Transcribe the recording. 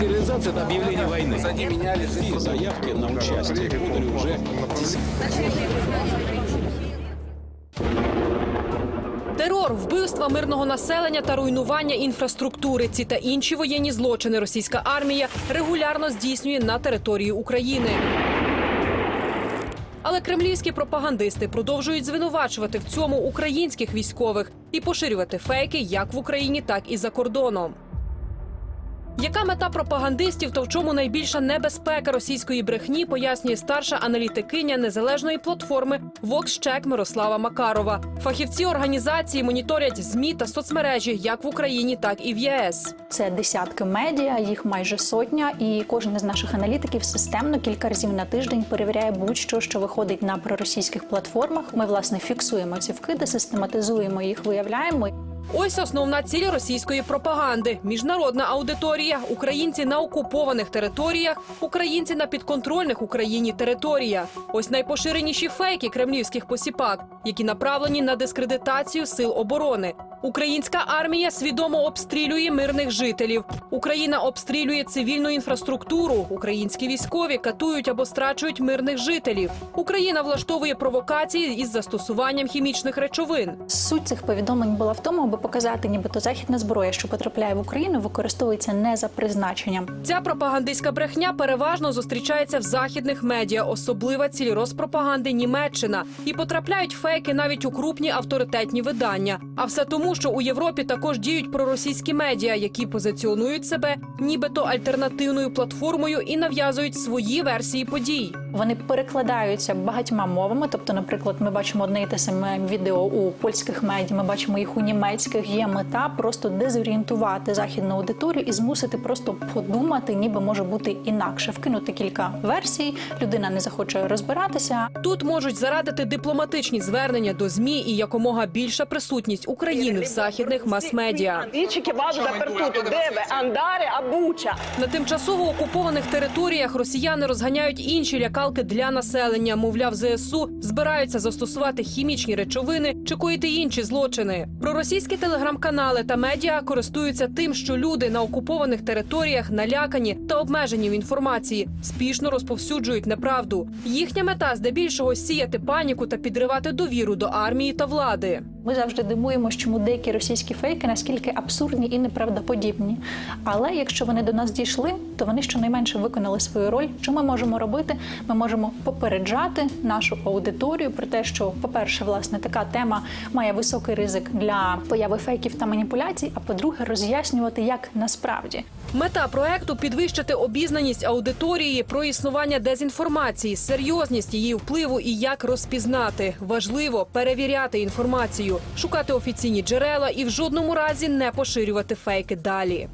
Реализация – это объявление войны. Они меняли Все заявки на участие подали уже Терор, вбивства мирного населення та руйнування інфраструктури. Ці та інші воєнні злочини російська армія регулярно здійснює на території України. Але кремлівські пропагандисти продовжують звинувачувати в цьому українських військових і поширювати фейки як в Україні, так і за кордоном. Яка мета пропагандистів та в чому найбільша небезпека російської брехні, пояснює старша аналітикиня незалежної платформи VoxCheck Мирослава Макарова. Фахівці організації моніторять змі та соцмережі як в Україні, так і в ЄС. Це десятки медіа, їх майже сотня, і кожен із наших аналітиків системно кілька разів на тиждень перевіряє будь-що, що виходить на проросійських платформах. Ми власне фіксуємо ці вкиди, систематизуємо їх, виявляємо. Ось основна ціль російської пропаганди: міжнародна аудиторія, українці на окупованих територіях, українці на підконтрольних Україні територіях. Ось найпоширеніші фейки кремлівських посіпак, які направлені на дискредитацію сил оборони. Українська армія свідомо обстрілює мирних жителів. Україна обстрілює цивільну інфраструктуру. Українські військові катують або страчують мирних жителів. Україна влаштовує провокації із застосуванням хімічних речовин. Суть цих повідомлень була в тому, аби показати, нібито західна зброя, що потрапляє в Україну, використовується не за призначенням. Ця пропагандистська брехня переважно зустрічається в західних медіа, особлива ціль розпропаганди Німеччина. І потрапляють фейки навіть у крупні авторитетні видання. А все тому, що у Європі також діють проросійські медіа, які позиціонують себе нібито альтернативною платформою і нав'язують свої версії подій. Вони перекладаються багатьма мовами. Тобто, наприклад, ми бачимо одне і те саме відео у польських медіа, ми бачимо їх у німецьких. Є мета просто дезорієнтувати західну аудиторію і змусити просто подумати, ніби може бути інакше. Вкинути кілька версій. Людина не захоче розбиратися. Тут можуть зарадити дипломатичні звернення до змі і якомога більша присутність України в західних мас-медіа. На тимчасово окупованих територіях росіяни розганяють інші лякалки для населення. Мовляв, ЗСУ збираються застосувати хімічні речовини чи коїти інші злочини. Проросійські телеграм-канали та медіа користуються тим, що люди на окупованих територіях налякані та обмежені в інформації, спішно розповсюджують неправду. Їхня мета здебільшого сіяти паніку та підривати довіру до армії та влади. Ми завжди дивуємося, чому деякі російські фейки наскільки абсурдні і неправдоподібні. Але якщо вони до нас дійшли, то вони щонайменше виконали свою роль. Що ми можемо робити? Ми можемо попереджати нашу аудиторію про те, що, по-перше, власне, така тема має високий ризик для появи фейків та маніпуляцій. А по-друге, роз'яснювати, як насправді. Мета проекту підвищити обізнаність аудиторії про існування дезінформації, серйозність її впливу і як розпізнати. Важливо перевіряти інформацію, шукати офіційні джерела і в жодному разі не поширювати фейки далі.